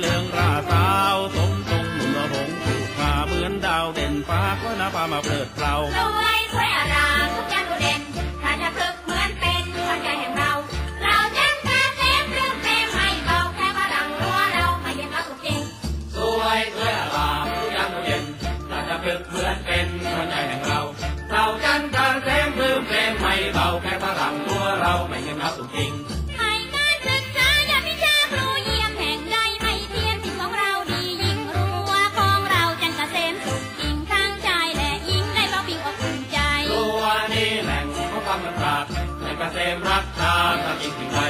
เลืองราสาวสมทรงเมื่อหงถูกขาเหมือนดาวเด่นฟ้าก็นาพามาเปิดเราสวยสวยอารามทุกอย่างดูเด่นถ้าจะพึกเหมือนเป็นขวัญใจแห่งเราเราจังกาเต็มเรื่องเต็มไม่เบาแค่พลังรัวเราไม่เห็นเราสุดจริงสวยสวยอารามทุกอย่างดูเด่นถ้าจะพึกเหมือนเป็นคนใจแห่งเราเราจันการแสงลืมเพลงไม่เบาแค่พลังตัวเราไม่เห็นเราสุดจริง ความมันราดในเกษมรักชาติจริงถึงใด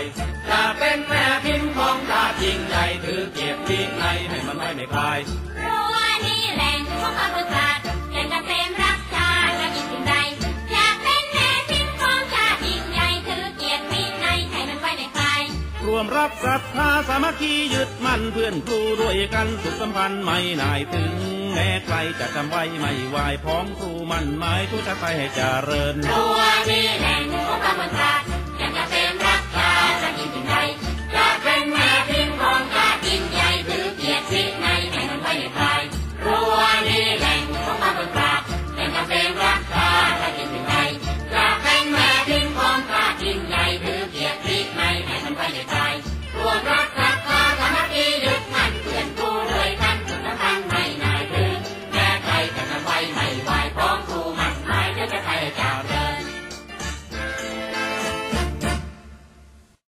จะเป็นแม่พิมพ์ของชาติยิ่งใหญ่ถือเกียรติวินัยให้มันไม่ไม่คลายรั้วนี่แหล่งของความประสาทแห่งกะเสมรักชาติและยิ่งสิ่งใดอยากเป็นแม่พิมพ์ของชาติยิ่งใหญ่ถือเกียรติวินัยให้มันไว้ในใครรวมรักศรัทธาสามัคคียึดมั่นเพื่อนครูด้วยกันสุขสัมพันธ์ไม่นายถึง แม้ใครจะจำไว้ไม่ไหวพ้องครูมั่นหมายทุกชาติไทยให้เจริญตัวนี้แหล่งของความระสาท